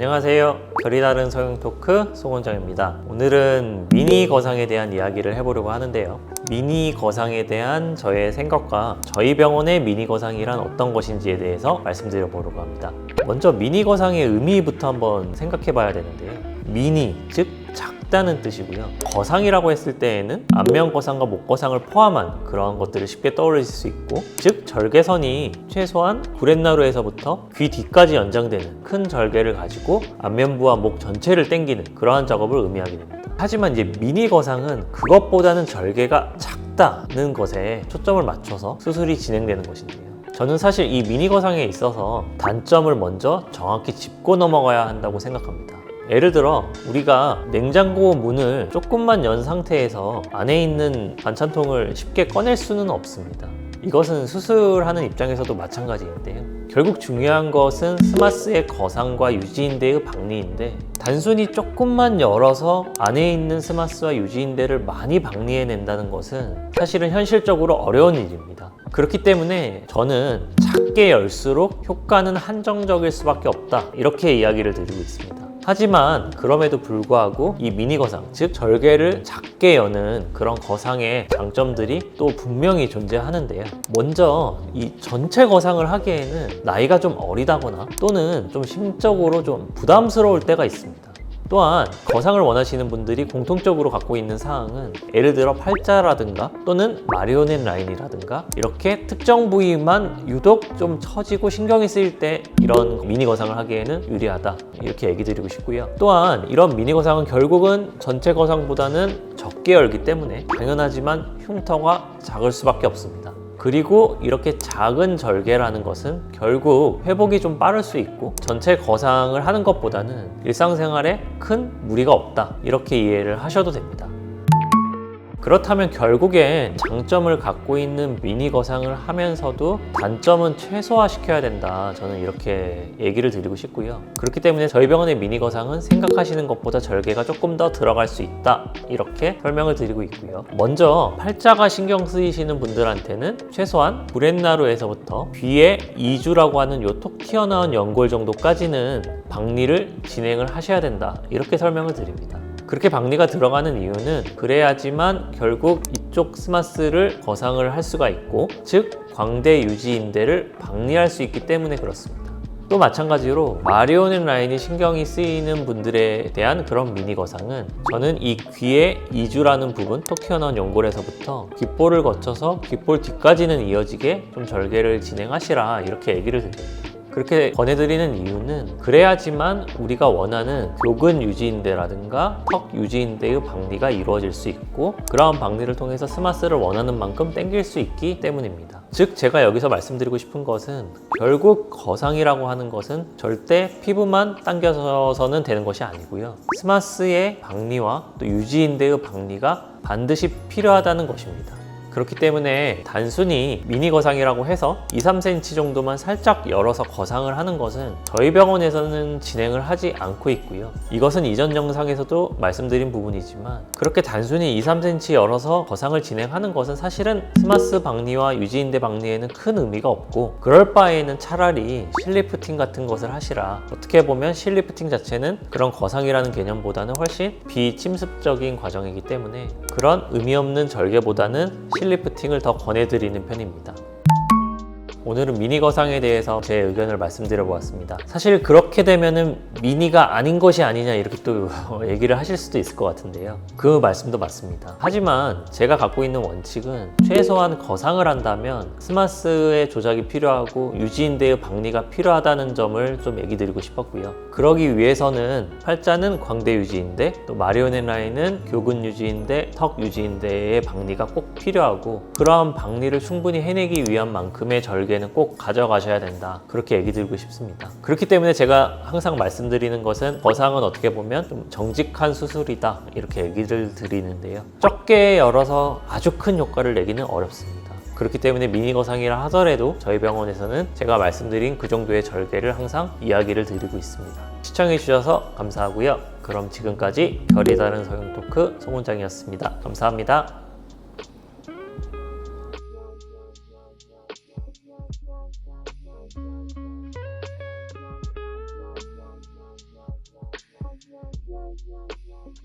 안녕하세요. 결이 다른 성형 토크 송원장입니다. 오늘은 미니 거상에 대한 이야기를 해보려고 하는데요. 미니 거상에 대한 저의 생각과 저희 병원의 미니 거상이란 어떤 것인지에 대해서 말씀드려 보려고 합니다. 먼저 미니 거상의 의미부터 한번 생각해 봐야 되는데요. 미니, 즉 작다는 뜻이고요. 거상이라고 했을 때에는 안면 거상과 목 거상을 포함한 그러한 것들을 쉽게 떠올릴 수 있고, 즉 절개선이 최소한 구렛나루에서부터 귀 뒤까지 연장되는 큰 절개를 가지고 안면부와 목 전체를 당기는 그러한 작업을 의미하게 됩니다. 하지만 이제 미니 거상은 그것보다는 절개가 작다는 것에 초점을 맞춰서 수술이 진행되는 것인데요. 저는 사실 이 미니 거상에 있어서 단점을 먼저 정확히 짚고 넘어가야 한다고 생각합니다. 예를 들어 우리가 냉장고 문을 조금만 연 상태에서 안에 있는 반찬통을 쉽게 꺼낼 수는 없습니다. 이것은 수술하는 입장에서도 마찬가지인데요. 결국 중요한 것은 스마스의 거상과 유지인대의 박리인데 단순히 조금만 열어서 안에 있는 스마스와 유지인대를 많이 박리해낸다는 것은 사실은 현실적으로 어려운 일입니다. 그렇기 때문에 저는 작게 열수록 효과는 한정적일 수밖에 없다 이렇게 이야기를 드리고 있습니다. 하지만 그럼에도 불구하고 이 미니 거상, 즉 절개를 작게 여는 그런 거상의 장점들이 또 분명히 존재하는데요. 먼저 이 전체 거상을 하기에는 나이가 좀 어리다거나 또는 좀 심적으로 좀 부담스러울 때가 있습니다. 또한 거상을 원하시는 분들이 공통적으로 갖고 있는 사항은 예를 들어 팔자라든가 또는 마리오넷 라인이라든가 이렇게 특정 부위만 유독 좀 처지고 신경이 쓰일 때 이런 미니 거상을 하기에는 유리하다. 이렇게 얘기 드리고 싶고요. 또한 이런 미니 거상은 결국은 전체 거상보다는 적게 열기 때문에 당연하지만 흉터가 작을 수밖에 없습니다 그리고 이렇게 작은 절개라는 것은 결국 회복이 좀 빠를 수 있고 전체 거상을 하는 것보다는 일상생활에 큰 무리가 없다 이렇게 이해를 하셔도 됩니다. 그렇다면 결국엔 장점을 갖고 있는 미니 거상을 하면서도 단점은 최소화시켜야 된다. 저는 이렇게 얘기를 드리고 싶고요. 그렇기 때문에 저희 병원의 미니 거상은 생각하시는 것보다 절개가 조금 더 들어갈 수 있다. 이렇게 설명을 드리고 있고요. 먼저 팔자가 신경 쓰이시는 분들한테는 최소한 브렛나루에서부터 귀에 2주라고 하는 요 톡 튀어나온 연골 정도까지는 박리를 진행을 하셔야 된다. 이렇게 설명을 드립니다. 그렇게 박리가 들어가는 이유는 그래야지만 결국 이쪽 스마스를 거상을 할 수가 있고 즉 광대 유지 인대를 박리할 수 있기 때문에 그렇습니다. 또 마찬가지로 마리오넷 라인이 신경이 쓰이는 분들에 대한 그런 미니 거상은 저는 이 귀의 이주라는 부분, 톡 튀어나온 연골에서부터 귓볼을 거쳐서 귓볼 뒤까지는 이어지게 좀 절개를 진행하시라 이렇게 얘기를 드립니다. 그렇게 권해드리는 이유는 그래야지만 우리가 원하는 교근 유지인대라든가 턱 유지인대의 박리가 이루어질 수 있고 그러한 박리를 통해서 스마스를 원하는 만큼 땡길 수 있기 때문입니다. 즉 제가 여기서 말씀드리고 싶은 것은 결국 거상이라고 하는 것은 절대 피부만 당겨서는 되는 것이 아니고요. 스마스의 박리와 또 유지인대의 박리가 반드시 필요하다는 것입니다. 그렇기 때문에 단순히 미니 거상이라고 해서 2, 3cm 정도만 살짝 열어서 거상을 하는 것은 저희 병원에서는 진행을 하지 않고 있고요. 이것은 이전 영상에서도 말씀드린 부분이지만 그렇게 단순히 2, 3cm 열어서 거상을 진행하는 것은 사실은 스마스 박리와 유지인대 박리에는 큰 의미가 없고 그럴 바에는 차라리 실리프팅 같은 것을 하시라. 어떻게 보면 실리프팅 자체는 그런 거상이라는 개념보다는 훨씬 비침습적인 과정이기 때문에 그런 의미 없는 절개보다는 실리프팅을 더 권해드리는 편입니다. 오늘은 미니 거상에 대해서 제 의견을 말씀드려 보았습니다. 사실 그렇게 되면은 미니가 아닌 것이 아니냐 이렇게 또 얘기를 하실 수도 있을 것 같은데요. 그 말씀도 맞습니다. 하지만 제가 갖고 있는 원칙은 최소한 거상을 한다면 스마스의 조작이 필요하고 유지인대의 박리가 필요하다는 점을 좀 얘기 드리고 싶었고요. 그러기 위해서는 팔자는 광대 유지인대, 또 마리오넷 라인은 교근 유지인대, 턱 유지인대의 박리가 꼭 필요하고 그러한 박리를 충분히 해내기 위한 만큼의 절개 는 꼭 가져가셔야 된다. 그렇게 얘기 드리고 싶습니다. 그렇기 때문에 제가 항상 말씀드리는 것은 거상은 어떻게 보면 좀 정직한 수술이다. 이렇게 얘기를 드리는데요. 적게 열어서 아주 큰 효과를 내기는 어렵습니다. 그렇기 때문에 미니 거상이라 하더라도 저희 병원에서는 제가 말씀드린 그 정도의 절개를 항상 이야기를 드리고 있습니다. 시청해 주셔서 감사하고요. 그럼 지금까지 결이 다른 성형 토크 송원장이었습니다. 감사합니다.